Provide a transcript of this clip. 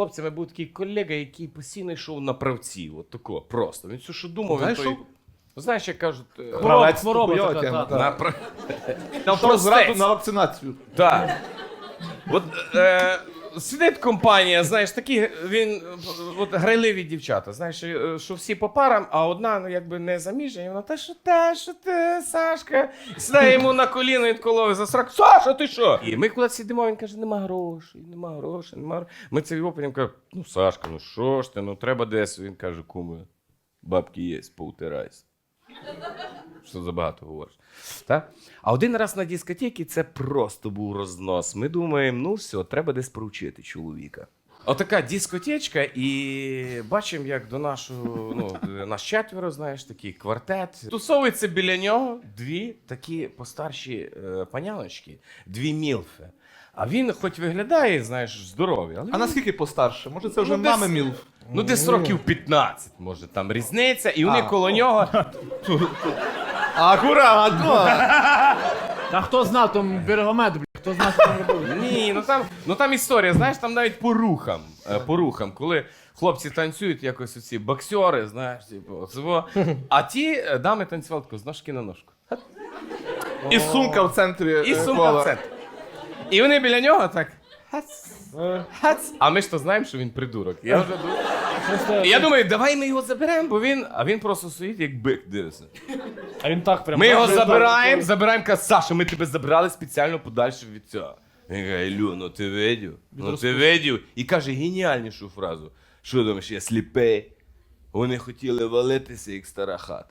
хлопцями був такий колега, який постійно йшов на правці. От тако, просто. Він все, що думав, він той... що? Знаєш, як кажуть, е, Хвороба, Правець, хвороба хуйова така, тема, та, на прав- Там Що на вакцинацію. Так. От е, сидить компанія, знаєш, такі він от грайливі дівчата, знаєш, е, що всі по парам, а одна ну, якби не заміжня, і вона та що те, що ти, Сашка? Сідає йому на коліно і колови за срак. Саша, ти що? І ми кудись сидимо, він каже, нема грошей, нема грошей, нема грошей. Ми це його потім кажемо, ну Сашка, ну що ж ти, ну треба десь. Він каже, куми, бабки є, поутирайся. Що забагато говориш. Так? А один раз на дискотеці це просто був рознос. Ми думаємо, ну все, треба десь провчити чоловіка. Отака дискотечка, і бачимо, як до нашого, ну, нас четверо, знаєш, такий квартет. Тусовується біля нього дві такі постарші е, паняночки, дві мілфи. А він, хоч виглядає, знаєш, здоровий, але А наскільки постарше? Може це вже Ну, десь- мами міл? Ну, десь років 15, може, там різниця, і вони А, коло нього. Акуратно! Та хто знав там Бергомет, блядь, хто знав, що там робив? Ні, ну там, ну там історія, знаєш, там навіть по рухам. е, По рухам, коли хлопці танцюють якось оці боксери, знаєш, типу, цього. А ті е, дами танцювали тако, з ножки на ножку. І сумка в центрі. І е, сумка кола. в центрі. І вони біля нього так. Хац, хац. А ми ж то знаємо, що він придурок. Я вже думаю. І я думаю, давай ми його заберемо, бо він. А він просто стоїть як бик дивиться. А він так прям... Ми його забираємо, забираємо, каже, Саша, ми тебе забрали спеціально подальше від цього. Він каже, Ілю, ну ти видів? Ну ти видів? І каже геніальнішу фразу. Що думаєш, я сліпий? Вони хотіли валитися, як стара хата.